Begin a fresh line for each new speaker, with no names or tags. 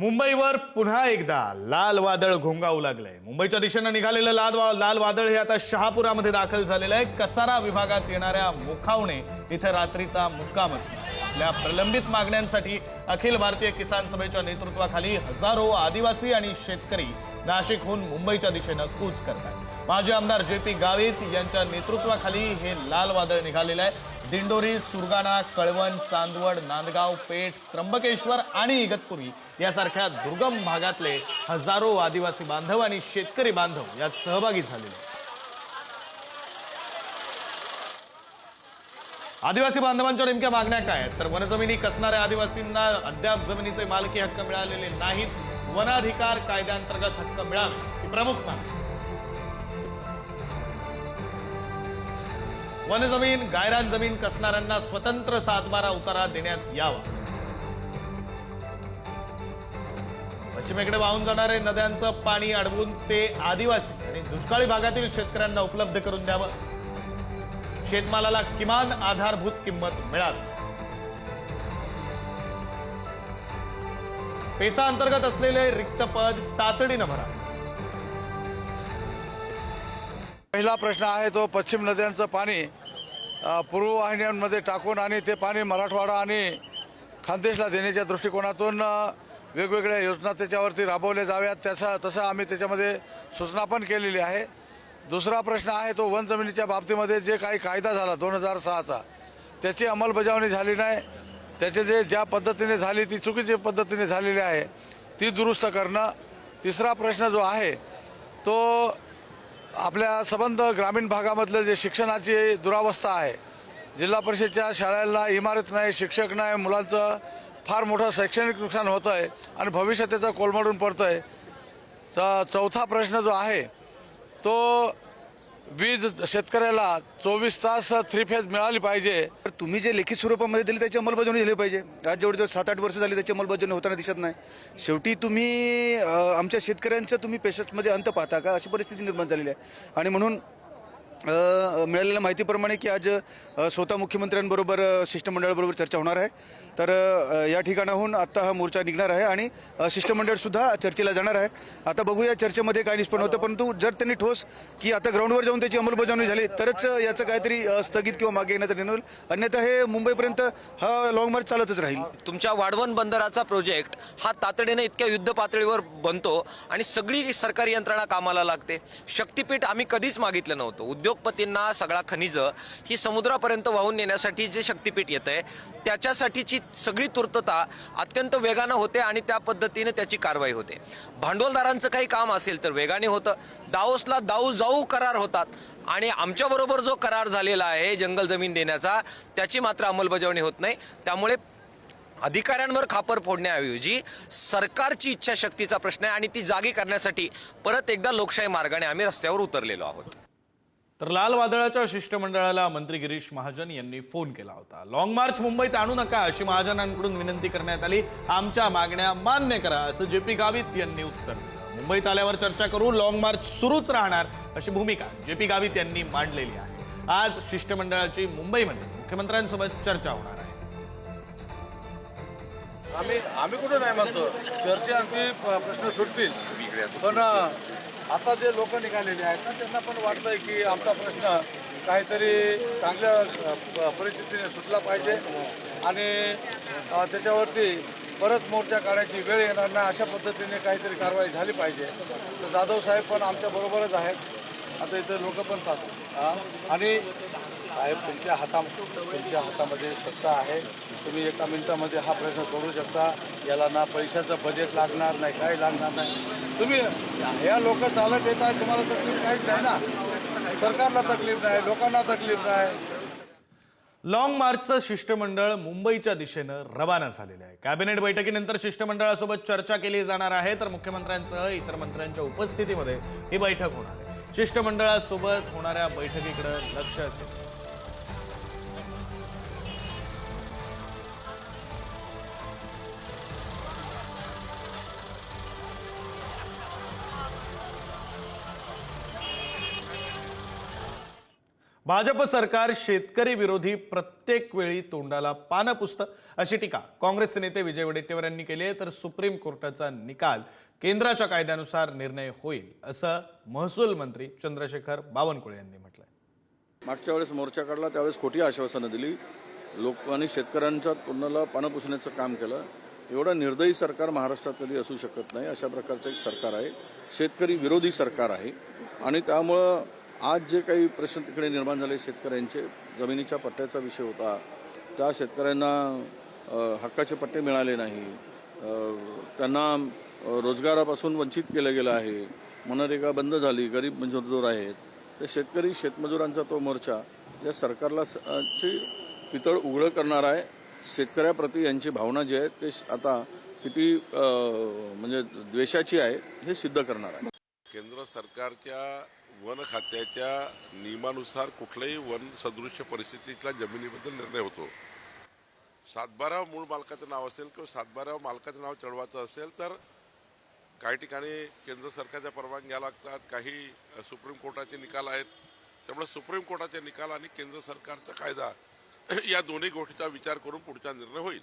मुंबईवर पुन्हा एकदा लाल वादळ घोंगावू लागलंय. मुंबईच्या दिशेनं निघालेलं लाल वा- लाल वादळ हे आता शहापुरामध्ये दाखल झालेलं आहे. कसारा विभागात येणाऱ्या मुखावणे इथे रात्रीचा मुक्काम असणार आपल्या प्रलंबित मागण्यांसाठी अखिल भारतीय किसान सभेच्या नेतृत्वाखाली हजारो आदिवासी आणि शेतकरी नाशिकहून मुंबईच्या दिशेनं कूच करतात. माजी आमदार जे पी गावित यांच्या नेतृत्वाखाली हे लाल वादळ निघालेलं आहे. दिंडोरी सुरगाणा कळवण चांदवड नांदगाव पेठ त्र्यंबकेश्वर आणि इगतपुरी यासारख्या दुर्गम भागातले हजारो आदिवासी बांधव आणि शेतकरी बांधव यात सहभागी झालेले आदिवासी बांधवांच्या नेमक्या मागण्या काय आहेत? तर वनजमिनी कसणाऱ्या आदिवासींना अद्याप जमिनीचे मालकी हक्क मिळालेले नाहीत. वनाधिकार कायद्यांतर्गत हक्क मिळावे ही प्रमुख मागणी. वनजमीन गायरान जमीन कसणाऱ्यांना स्वतंत्र सातबारा उतारा देण्यात यावा. पश्चिमेकडे वाहून जाणारे नद्यांचं पाणी अडवून ते आदिवासी आणि दुष्काळी भागातील शेतकऱ्यांना उपलब्ध करून द्यावं. शेतमालाला किमान आधारभूत किंमत मिळावी. पेसा अंतर्गत असलेले रिक्त पद तातडीनं भरा.
पहिला प्रश्न आहे तो पश्चिम नद्यांचं पाणी. पूर्ववाहिन्यांमध्ये पूर्व वाहिन्यांमध्ये टाकून आणि ते पाणी मराठवाडा आणि खानदेशला देण्याच्या दृष्टिकोनातून वेगवेगळ्या योजना त्याच्यावरती राबवल्या जाव्यात. त्याचा तसं आम्ही त्याच्यामध्ये सूचना पण केलेली आहे. दुसरा प्रश्न आहे तो वन जमिनीच्या बाबतीमध्ये जे काही कायदा झाला दोन हजार सहाचा त्याची अंमलबजावणी झाली नाही. त्याचे जे ज्या पद्धतीने झाली ती चुकीची पद्धतीने झालेली आहे ती दुरुस्त करणं. तिसरा प्रश्न जो आहे तो आपल्या संबंध ग्रामीण भागामधलं जे शिक्षणाची दुरावस्था आहे जिल्हा परिषदच्या शाळांना इमारत नाही शिक्षक नाही मुलांचं फार मोठं शैक्षणिक नुकसान होतं आहे आणि भविष्य त्याचं कोलमडून पडतं आहे तर चौथा प्रश्न जो आहे तो वीज शेतकऱ्याला चोवीस तास थ्री फेज मिळाली पाहिजे.
तर तुम्ही जे लिखित स्वरूपामध्ये दिली त्याची अंमलबजावणी झाली पाहिजे. आज जेवढे सात आठ वर्ष झाली त्याची अंमलबजावणी होताना दिसत नाही. शेवटी तुम्ही आमच्या शेतकऱ्यांचं तुम्ही पेशन्समध्ये अंत पाहता का? अशी परिस्थिती निर्माण झालेली आहे. आणि म्हणून मिळालेल्या माहितीप्रमाणे की आज स्वतः मुख्यमंत्र्यांबरोबर शिष्टमंडळाबरोबर चर्चा होणार आहे. तर या ठिकाणाहून आत्ता हा मोर्चा निघणार आहे आणि शिष्टमंडळसुद्धा चर्चेला जाणार आहे. आता बघूया चर्चेमध्ये काय निष्पन्न होतं परंतु जर त्यांनी ठोस की आता ग्राउंडवर जाऊन त्याची अंमलबजावणी झाली तरच याचं काहीतरी स्थगित किंवा मागे येण्याचा निर्णय होईल. अन्यथा हे मुंबईपर्यंत हा लॉंग मार्च चालतच राहील.
तुमच्या वाढवण बंदराचा प्रोजेक्ट हा तातडीने इतक्या युद्ध पातळीवर बनतो आणि सगळी सरकारी यंत्रणा कामाला लागते. शक्तीपीठ आम्ही कधीच मागितलं नव्हतं. उद्योगपतींना सगळा खनिज ही समुद्रापर्यंत वाहून नेण्यासाठी जे शक्तीपीठ येत आहे त्याच्यासाठीची सगळी तुर्तता अत्यंत वेगानं होते आणि त्या पद्धतीने त्याची कारवाई होते. भांडवलदारांचं काही काम असेल तर वेगाने होतं. दाओसला दाऊ जाऊ करार होतात आणि आमच्याबरोबर जो करार झालेला आहे जंगल जमीन देण्याचा त्याची मात्र अंमलबजावणी होत नाही. त्यामुळे अधिकाऱ्यांवर खापर फोडण्याऐवजी सरकारची इच्छाशक्तीचा प्रश्न आहे आणि ती जागी करण्यासाठी परत एकदा लोकशाही मार्गाने आम्ही रस्त्यावर उतरलेलो आहोत.
तर लाल वादळाच्या शिष्टमंडळाला मंत्री गिरीश महाजन यांनी फोन केला होता. लॉंग मार्च मुंबईत आणू नका अशी महाजनांकडून विनंती करण्यात आली. आमच्या मागण्या मान्य करा असं जे पी गावित यांनी उत्तर दिलं. मुंबईत आल्यावर चर्चा करू लॉंग मार्च सुरूच राहणार अशी भूमिका जे पी गावित यांनी मांडलेली आहे. आज शिष्टमंडळाची मुंबईमध्ये मुख्यमंत्र्यांसोबत चर्चा होणार आहे.
आम्ही आम्ही कुठं नाही म्हणतो. चर्चेअंती प्रश्न सुटतील. पण आता जे लोक निघालेले आहेत ना त्यांना पण वाटतंय की आमचा प्रश्न काहीतरी चांगल्या परिस्थितीने सुटला पाहिजे. आणि त्याच्यावरती परत मोर्चा काढायची वेळ येणार नाही अशा पद्धतीने काहीतरी कारवाई झाली पाहिजे. तर जाधव साहेब पण आमच्या बरोबरच आहेत. आता इथे लोक पण सांगतात आणि साहेब तुमच्या हाता तुमच्या हातामध्ये सत्ता आहे. तुम्ही एका मिनिटामध्ये हा प्रश्न सोडू शकता. याला ना पैशाचं बजेट लागणार नाही काय लागणार नाही. तुम्ही ह्या लोक चालत येत आहेत तुम्हाला तकलीफ काहीच नाही ना. सरकारला तकलीफ नाही लोकांना तकलीफ नाही.
लॉंग मार्चचं शिष्टमंडळ मुंबईच्या दिशेनं रवाना झालेलं आहे. कॅबिनेट बैठकीनंतर शिष्टमंडळासोबत चर्चा केली जाणार आहे. तर मुख्यमंत्र्यांसह इतर मंत्र्यांच्या उपस्थितीमध्ये ही बैठक होणार आहे. शिष्टमंडळासोबत होणाऱ्या बैठकीकडे लक्ष असेल. भाजप सरकार शेतकरी विरोधी प्रत्येक वेळी तोंडाला पानं पुसतं. अशी टीका काँग्रेसचे नेते विजय वडेट्टीवार यांनी केली आहे. तर सुप्रीम कोर्टाचा निकाल केंद्राच्या कायद्यानुसार निर्णय होईल असं महसूल मंत्री चंद्रशेखर बावनकुळे यांनी म्हटलंय.
मागच्या वेळेस मोर्चा काढला त्यावेळेस खोटी आश्वासनं दिली. लोकांनी शेतकऱ्यांच्या तोंडाला पानं पुसण्याचं काम केलं. एवढं निर्दयी सरकार महाराष्ट्रात कधी असू शकत नाही अशा प्रकारचं एक सरकार आहे. शेतकरी विरोधी सरकार आहे. आणि त्यामुळं आज जे काही प्रश्न तिकडे निर्माण झाले शेतकऱ्यांचे जमिनीच्या पट्ट्याचा विषय होता. त्या शेतकऱ्यांना हक्काचे पट्टे मिळाले नाही. त्यांना रोजगारापासून वंचित केलं गेलं आहे. मनरेगा बंद झाली गरीब मजूर आहेत. तर शेतकरी शेतमजुरांचा तो मोर्चा या सरकारला ची पितळ उघडं करणार आहे. शेतकऱ्याप्रती यांची भावना जी आहे ते श- आता किती म्हणजे द्वेषाची आहे हे सिद्ध करणार आहे.
केंद्र सरकारच्या वन खात्याच्या नियमानुसार कुठल्याही वन सदृश्य परिस्थितीतला जमिनीबद्दल निर्णय होतो. सातबारा मूळ मालकाचं नाव असेल किंवा सातबारा मालकाचं नाव चढवायचं असेल तर काही ठिकाणी केंद्र सरकारच्या परवानग्या लागतात काही सुप्रीम कोर्टाचे निकाल आहेत. त्यामुळे सुप्रीम कोर्टाचे निकाल आणि केंद्र सरकारचा कायदा या दोन्ही गोष्टीचा विचार करून पुढचा निर्णय होईल.